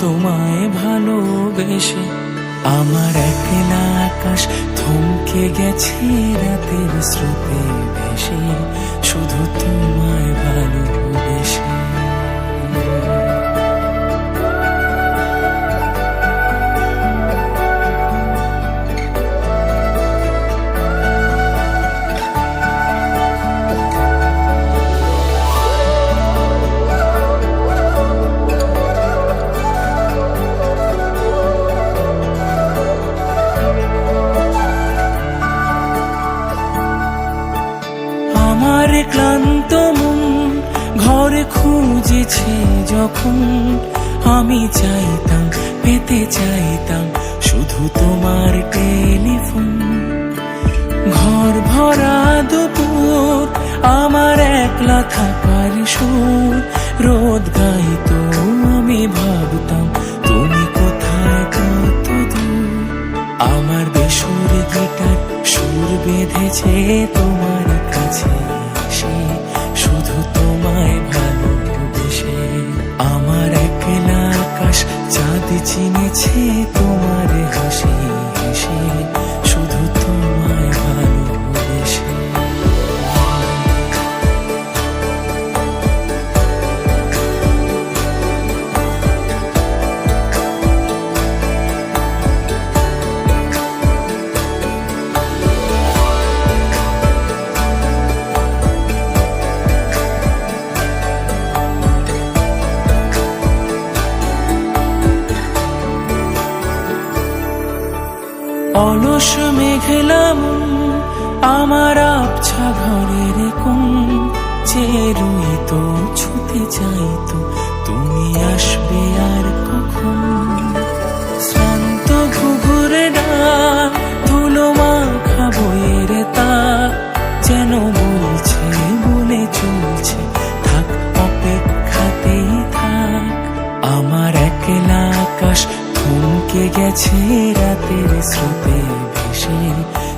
তোমায় ভালোবেসে আমার একলা আকাশ থমকে গেছে রাতের স্রোতে ভেসে। খুঁজেছে যখন আমি চাইতাম, পেতে চাইতাম শুধু তোমার টেলিফোন। ঘর ভরা দুপুর, আমার একলা থাকার সুর। রোদ গাইতো আমি ভাবতাম, তুমি কোথায় কত দূর? আমার বেসুর গিটার সুর বেঁধেছে তোমার কাছে। চিনেছে তোমার অলস মেঘলাম আমার আবছা ঘরের কোন যে তো ছুতে চাইতো, তুমি আসবে আর কখন? শ্রান্ত ঘুঘুরে ডাক ধুলো মাখা বইয়ের তা, যেন বলছে, বলে চলছে, থাক, অপেক্ষাতেই থাক। আমার একলা আকাশ থমকে গেছে রাতের স্রোতে। ভেসে